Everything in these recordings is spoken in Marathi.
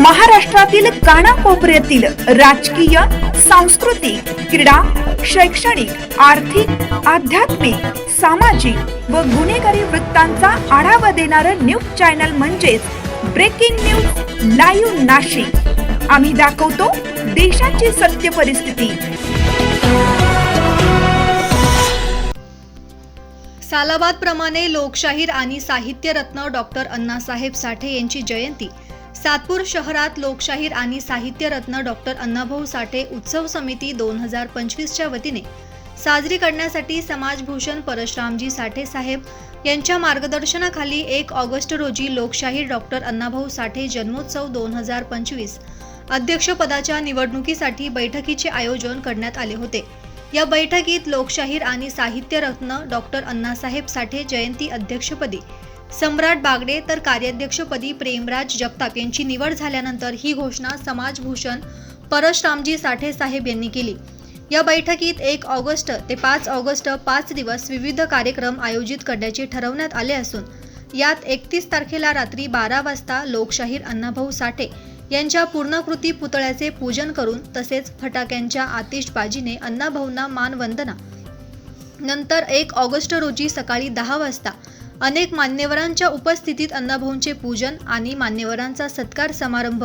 महाराष्ट्रातील कानाकोपऱ्यातील राजकीय सांस्कृतिक क्रीडा शैक्षणिक आर्थिक आध्यात्मिक सामाजिक व गुन्हेगारी वृत्तांचा आढावा देणारं न्यूज चॅनल म्हणजेच ब्रेकिंग न्यूज लाईव्ह नाशिक. आम्ही दाखवतो देशाची सत्य परिस्थिती. सालाबाद प्रमाणे लोकशाहीर आणि साहित्यरत्न डॉक्टर अण्णासाहेब साठे यांची जयंती. सातपूर शहरात लोकशाहीर आणि साहित्यरत्न डॉक्टर अण्णाभाऊ साठे उत्सव समिती दोन हजार पंचवीसच्या वतीने साजरी करण्यासाठी समाजभूषण परशरामजी साठे साहेब यांच्या मार्गदर्शनाखाली एक ऑगस्ट रोजी लोकशाहीर डॉक्टर अण्णाभाऊ साठे जन्मोत्सव दोन हजार पंचवीस अध्यक्षपदाच्या निवडणुकीसाठी बैठकीचे आयोजन करण्यात आले होते. या बैठकीत लोकशाहीर आणि साहित्यरत्न डॉक्टर अण्णासाहेब साठे जयंती अध्यक्षपदी सम्राट बागडे तर कार्याध्यक्षपदी प्रेमराज जगताप यांची निवड झाल्यानंतर ही घोषणा समाजभूषण परशरामजी साठे साहेब यांनी केली. या बैठकीत एक ऑगस्ट ते पाच ऑगस्ट पाच दिवस विविध कार्यक्रम आयोजित करण्याचे ठरवण्यात आले असून यात एकतीस तारखेला रात्री बारा वाजता लोकशाहीर अण्णाभाऊ साठे यांच्या पूर्णकृती पुतळ्याचे पूजन करून तसेच फटाक्यांच्या आतिषबाजीने अण्णाभाऊंना मानवंदना. नंतर एक ऑगस्ट रोजी सकाळी दहा वाजता अनेक मान्यवरांच्या उपस्थितीत अण्णाभाऊंचे पूजन आणि मान्यवरांचा सत्कार समारंभ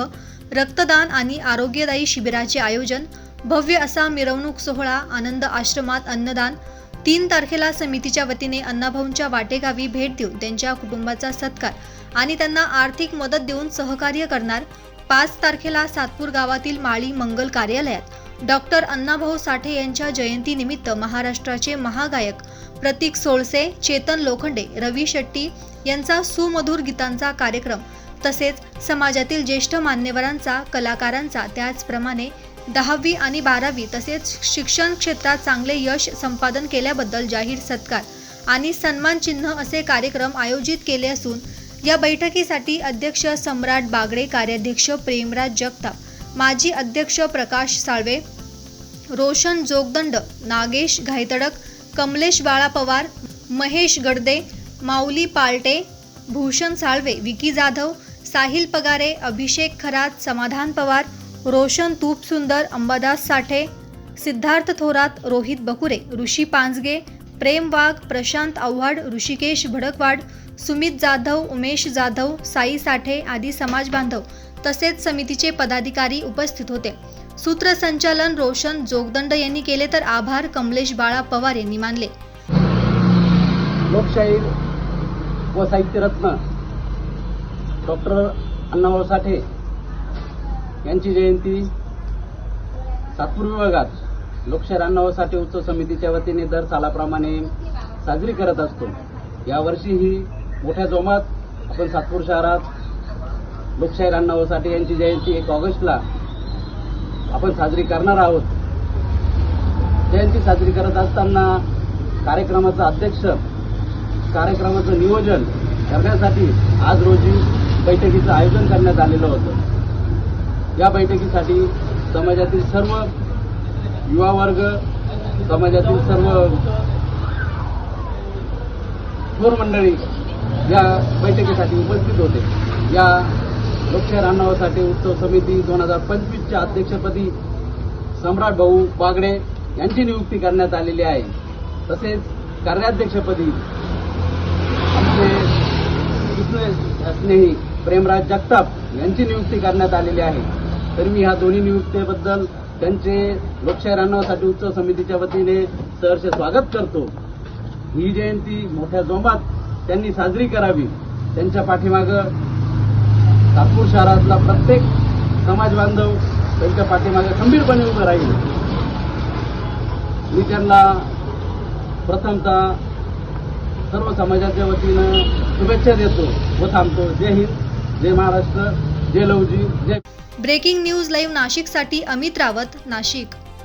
रक्तदान आणि आरोग्यदायी शिबिराचे आयोजन भव्य असा मिरवणूक सोहळा आनंद आश्रमात अन्नदान तीन तारखेला समितीच्या वतीने अण्णाभाऊंच्या वाटेगावी भेट देऊन त्यांच्या कुटुंबाचा सत्कार आणि त्यांना आर्थिक मदत देऊन सहकार्य करणार पाच तारखेला सातपूर गावातील माळी मंगल कार्यालयात. डॉक्टर अण्णाभाऊ साठे यांच्या जयंतीनिमित्त महाराष्ट्राचे महागायक प्रतीक सोळसे चेतन लोखंडे रवी शेट्टी यांचा सुमधुर गीतांचा कार्यक्रम तसेच समाजातील ज्येष्ठ मान्यवरांचा कलाकारांचा त्याचप्रमाणे दहावी आणि बारावी तसेच शिक्षण क्षेत्रात चांगले यश संपादन केल्याबद्दल जाहीर सत्कार आणि सन्मान चिन्ह असे कार्यक्रम आयोजित केले असून या बैठकीसाठी अध्यक्ष सम्राट बागडे कार्याध्यक्ष प्रेमराज जगताप माजी अध्यक्ष प्रकाश साळवे रोशन जोगदंड नागेश घायतडक कमलेश बाळा पवार महेश गडदे माऊली पालटे भूषण साळवे विकी जाधव साहिल पगारे अभिषेक खरात समाधान पवार रोशन तूपसुंदर अंबादास साठे सिद्धार्थ थोरात रोहित बकुरे ऋषी पांजगे प्रेम वाघ प्रशांत आव्हाड ऋषिकेश भडकवाड सुमित जाधव उमेश जाधव साई साठे आदी समाज बांधव तसेच समितीचे पदाधिकारी उपस्थित होते. सूत्रसंचालन रोशन जोगदंड यांनी केले तर आभार. कमलेश बाळा पवार यांनी मानले. लोकशाहीर व साहित्यरत्न डॉक्टर अण्णाभाऊ साठे यांची जयंती सातपूर विभागात लोकशाहीर अण्णाभाऊ साठे उत्सव समितीच्या वतीने दर सालाप्रमाणे साजरी करत असतो. यावर्षीही मोठ्या जोमात आपण सातपूर शहरात लोकशाहीर अण्णाभाऊ साठे यांची जयंती एक ऑगस्टला आपण साजरी करणार आहोत. जयंती साजरी करत असताना कार्यक्रमाचा अध्यक्ष कार्यक्रमाचं नियोजन करण्यासाठी आज रोजी बैठकीचं आयोजन करण्यात आलेलं होतं. या बैठकीसाठी समाजातील सर्व युवा वर्ग समाजातील सर्व थोर मंडळी या बैठकीसाठी उपस्थित होते. या लोकशाहीर उत्सव समिती दोन हजार पंचवीसच्या अध्यक्षपदी सम्राट भाऊ बागडे यांची नियुक्ती करण्यात आलेली आहे. तसेच कार्याध्यक्षपदी आमचे कृष्ण स्नेही प्रेमराज जगताप यांची नियुक्ती करण्यात आलेली आहे. तर मी ह्या दोन्ही नियुक्तीबद्दल त्यांचे लोकशाहीर उत्सव समितीच्या वतीने सहर्ष स्वागत करतो. ही जयंती मोठ्या जोमात त्यांनी साजरी करावी. त्यांच्या पाठीमागं नागपूर शहरातला प्रत्येक समाज बांधव त्यांच्या पाठीमागे खंबीरपणे उभं राहील. मी त्यांना प्रथमतः सर्व समाजाच्या वतीनं शुभेच्छा देतो व थांबतो. जय हिंद जय महाराष्ट्र जय लवजी जय ब्रेकिंग न्यूज लाईव्ह नाशिकसाठी अमित रावत नाशिक.